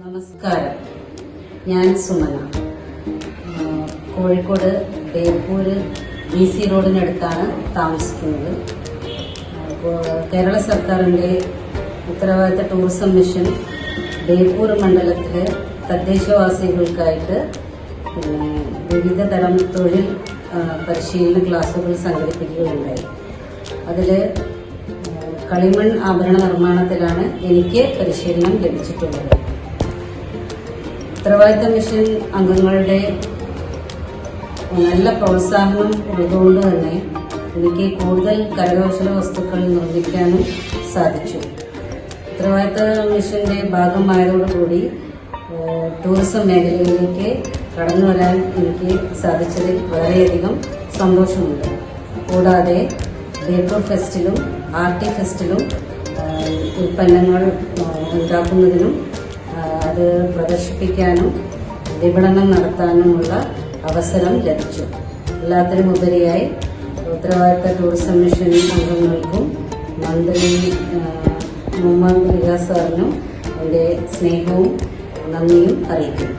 നമസ്കാരം. ഞാൻ Sumana. Kozhikode Beypore B C റോഡിനടുത്താണ് താമസിക്കുന്നത്. കേരള സർക്കാരിന്റെ ഉത്തരവാദിത്ത ടൂറിസം മിഷൻ ബേപ്പൂർ മണ്ഡലത്തിലെ തദ്ദേശവാസികൾക്കായിട്ട് വിവിധ തരം തൊഴിൽ പരിശീലന ക്ലാസുകൾ സംഘടിപ്പിക്കുകയുണ്ടായി. അതിൽ കളിമൺ ആഭരണ നിർമ്മാണത്തിലാണ് എനിക്ക് പരിശീലനം ലഭിച്ചിട്ടുള്ളത്. ഉത്തരവാദിത്ത മിഷൻ അംഗങ്ങളുടെ നല്ല പ്രോത്സാഹനം ഉള്ളതുകൊണ്ട് തന്നെ എനിക്ക് കൂടുതൽ കരകൗശല വസ്തുക്കൾ നിർമ്മിക്കാനും സാധിച്ചു. ഉത്തരവാദിത്ത മിഷന്റെ ഭാഗമായതോടുകൂടി ടൂറിസം മേഖലയിലേക്ക് കടന്നു വരാൻ എനിക്ക് സാധിച്ചതിൽ വളരെയധികം സന്തോഷമുണ്ട്. കൂടാതെ ബേപ്പൂർ ഫെസ്റ്റിലും ആർട്ടി ഫെസ്റ്റിലും ഉൽപ്പന്നങ്ങൾ ഉണ്ടാക്കുന്നതിനും അത് പ്രദർശിപ്പിക്കാനും വിപണനം നടത്താനുമുള്ള അവസരം ലഭിച്ചു. എല്ലാത്തിനും ഉപരിയായി ഉത്തരവാദിത്ത ടൂറിസം മിഷൻ അംഗങ്ങൾക്കും മന്ത്രി മുഹമ്മദ് റിയാസ് സാറിനും എന്റെ സ്നേഹവും നന്ദിയും അറിയിക്കുന്നു.